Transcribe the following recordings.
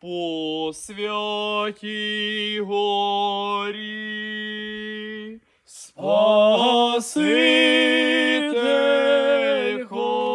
по святій горі. Спаситель ходив.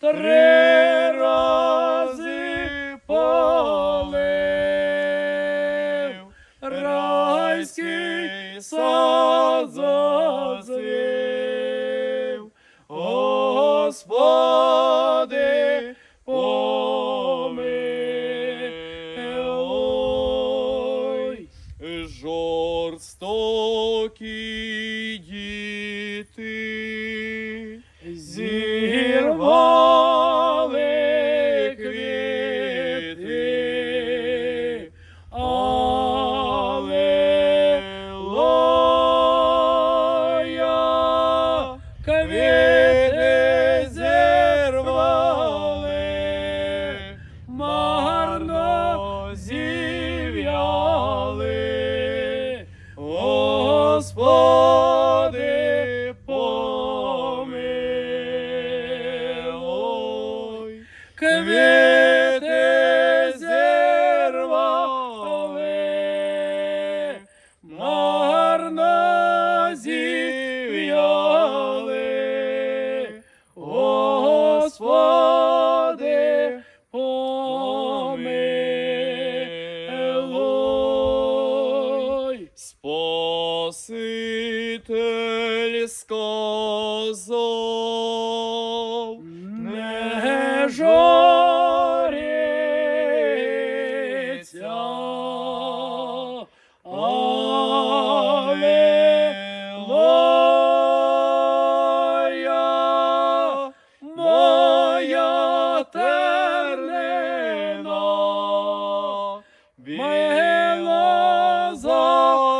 Три.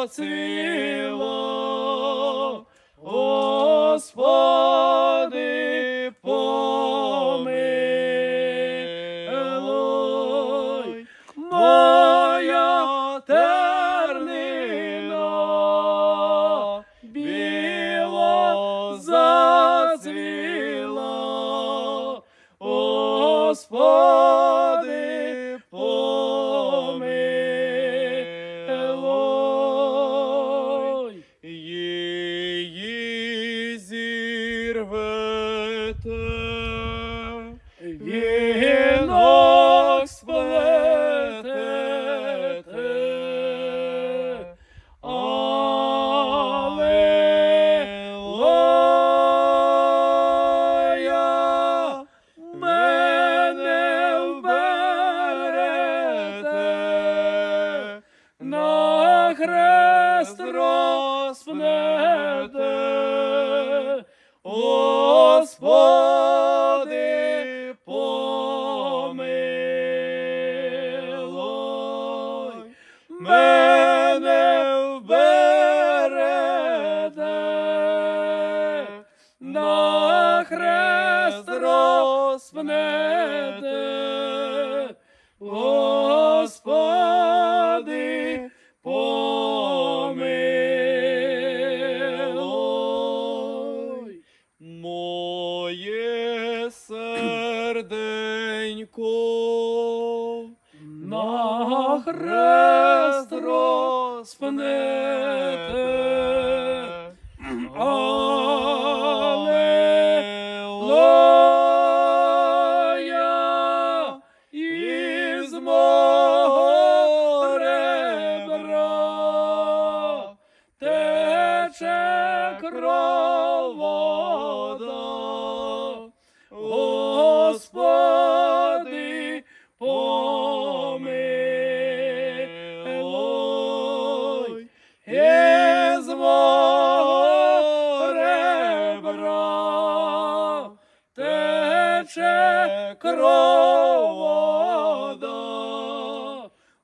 спасило, Господи, помилуй. моя тернина біло зацвіла, Господи. Yeah. на хрест розпнете, Господи, помилуй. моє серденько на хрест кровода, Господи, помилуй, із мого ребра тече кровода,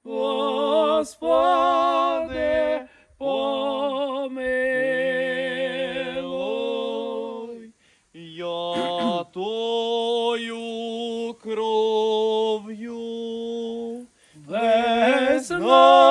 Господи, Lord.